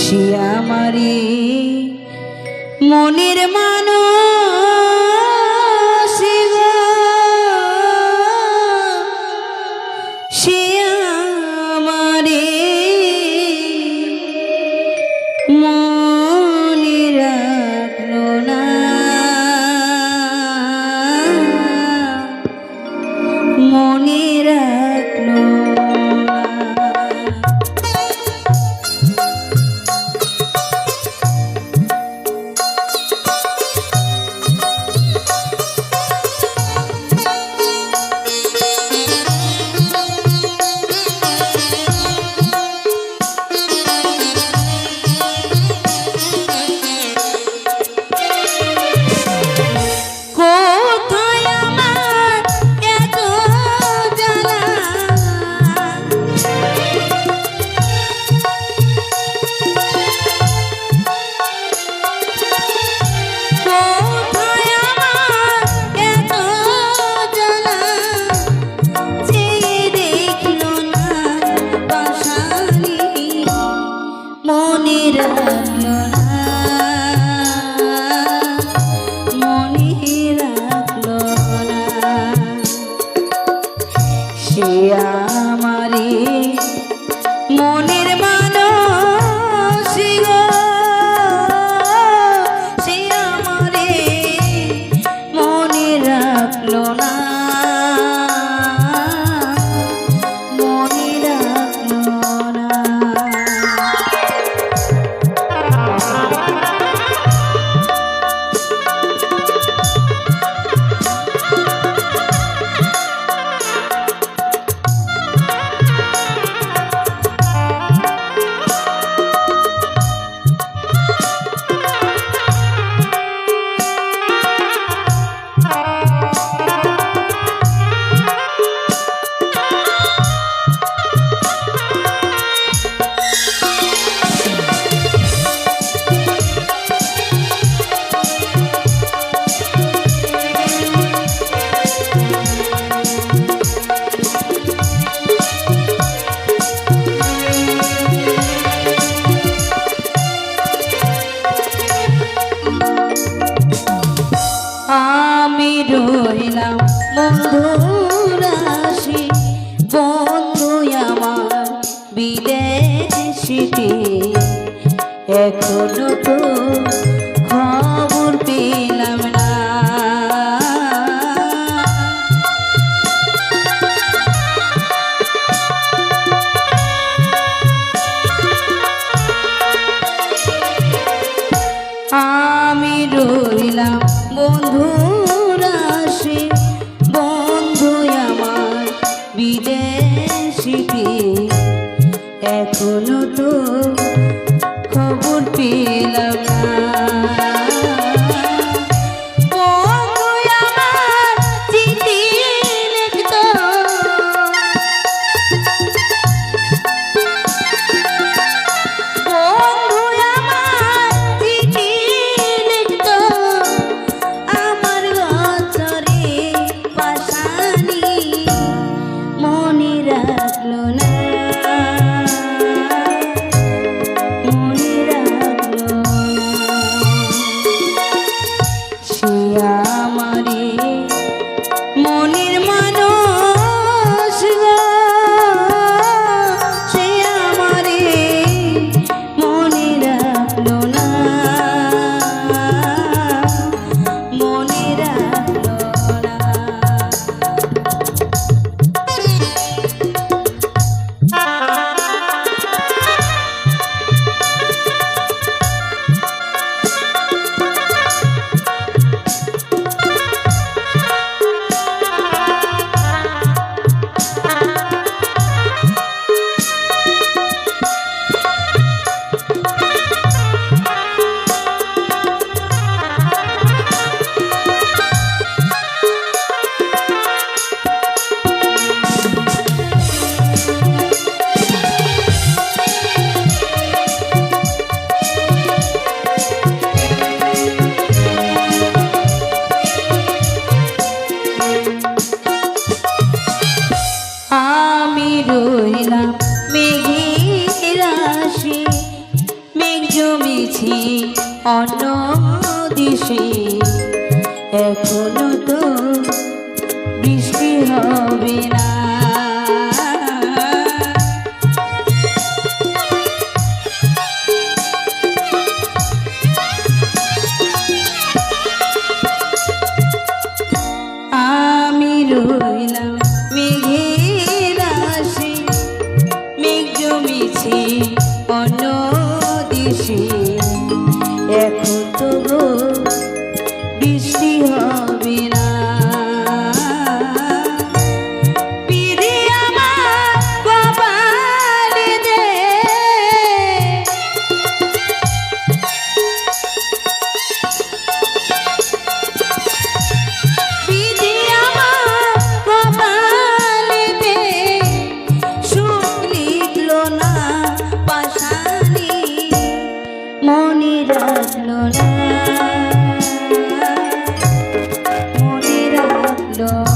সে আমারে মনের মানুষ। আমি রইলাম বন্ধুরাশি বন্ধু আমার বিদেশিতে এখনও তো খবর পেলাম না। আমি রইলাম বন্ধু পূর্তি গেছি অন্য দেশে। এখনও তো বৃষ্টি হবে না। calor.